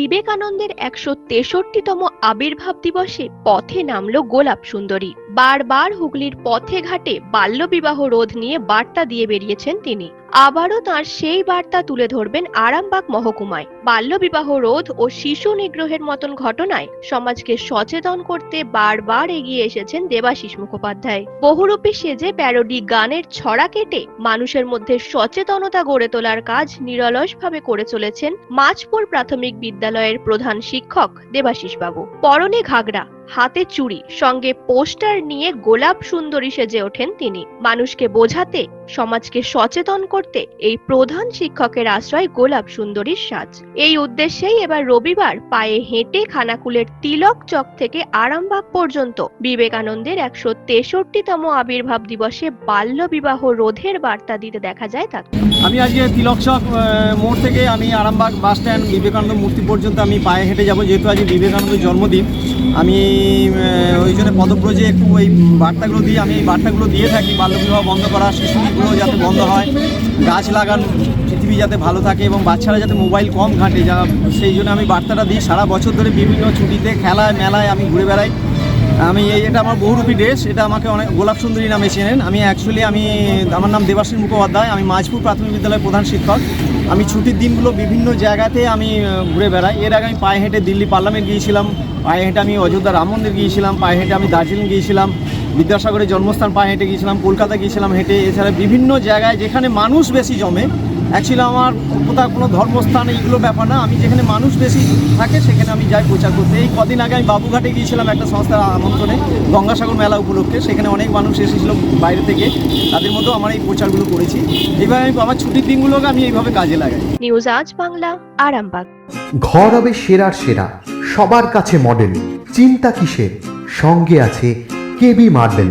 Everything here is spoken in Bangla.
বিবেকানন্দের একশো তেষট্টিতম আবির্ভাব দিবসে পথে নামল গোলাপ সুন্দরী। বারবার হুগলির পথে ঘাটে বাল্যবিবাহ রোধ নিয়ে বার্তা দিয়ে বেরিয়েছেন তিনি। আবারও তার সেই বার্তা তুলে ধরবেন আরামবাগ মহকুমায়। বাল্যবিবাহ রোধ ও শিশু নিগ্রহের মতন ঘটনায় সমাজকে সচেতন করতে বারবার এগিয়ে এসেছেন দেবাশিস মুখোপাধ্যায়। বহুরূপী সেজে প্যারোডি গানের ছড়া কেটে মানুষের মধ্যে সচেতনতা গড়ে তোলার কাজ নিরলসভাবে করে চলেছেন মাঝপুর প্রাথমিক বিদ্যালয়ের প্রধান শিক্ষক দেবাশিস বাবু পরনে ঘাগরা হাতে চুড়ি, সঙ্গে পোস্টার নিয়ে গোলাপ সুন্দরী সেজে ওঠেন তিনি। মানুষকে বোঝাতে, সমাজকে সচেতন করতে এই প্রধান শিক্ষকের আশ্রয় গোলাপ সুন্দরীর সাজ। এই উদ্দেশ্যেই এবার রবিবার পায়ে হেঁটে খানাকুলের তিলক চক থেকে আরামবাগ পর্যন্ত বিবেকানন্দের একশো তেষট্টিতম আবির্ভাব দিবসে বাল্য বিবাহ রোধের বার্তা দিতে দেখা যায় তাকে। আমি আজকে তিলক চক মোড় থেকে আমি আরামবাগ বাস স্ট্যান্ড বিবেকানন্দ মূর্তি পর্যন্ত আমি পায়ে হেঁটে যাব, যেহেতু আজ বিবেকানন্দের জন্মদিন। আমি ওই জন্য পদব্রজে একটু ওই বার্তাগুলো দিয়ে আমি বার্তাগুলো দিয়ে থাকি, বাল্যবিবাহ বন্ধ করা, শিশুগুলো যাতে বন্ধ হয়, গাছ লাগান, পৃথিবী যাতে ভালো থাকে এবং বাচ্চারা যাতে মোবাইল কম ঘাঁটে, যা সেই জন্য আমি বার্তাটা দিই। সারা বছর ধরে বিভিন্ন ছুটিতে, খেলায়, মেলায় আমি ঘুরে বেড়াই। আমি এই, এটা আমার বহুরূপী ড্রেস, এটা আমাকে অনেক, গোলাপ সুন্দরী নামে চেনেন। আমি অ্যাকচুয়ালি আমি, আমার নাম দেবাশ্রী মুখোপাধ্যায়, আমি মাঝপুর প্রাথমিক বিদ্যালয়ের প্রধান শিক্ষক। আমি ছুটির দিনগুলো বিভিন্ন জায়গাতে আমি ঘুরে বেড়াই। এর আগে আমি পায়ে হেঁটে দিল্লি পার্লামেন্ট গিয়েছিলাম, পায়ে হেঁটে আমি অযোধ্যা রাম মন্দির গিয়েছিলাম, পায়ে হেঁটে আমি দার্জিলিং গিয়েছিলাম, বিদ্যাসাগরের জন্মস্থান পায়ে হেঁটে গিয়েছিলাম, কলকাতা গিয়েছিলাম হেঁটে। এছাড়া বিভিন্ন জায়গায় যেখানে মানুষ বেশি জমে অ্যাকচুয়ালি আমার কোথাও কোনো ধর্মস্থান এইগুলো ব্যাপার না। আমি যেখানে মানুষ বেশি থাকে সেখানে আমি যাই প্রচার করতে। এই কদিন আগে আমি বাবুঘাটে গিয়েছিলাম একটা সংস্থার আমন্ত্রণে গঙ্গাসাগর মেলা উপলক্ষে। সেখানে অনেক মানুষ এসেছিল বাইরে থেকে। তাদের মধ্যেও আমার এই প্রচারগুলো করেছি। এইভাবে আমি আমার ছুটির দিনগুলোকে আমি এইভাবে কাজে লাগাই। নিউজ আজ বাংলা আরামবাগ। ঘর হবে সেরার সেরা সবার কাছে মডেল চিন্তা কিসের? সঙ্গে আছে কেবি মার্বেল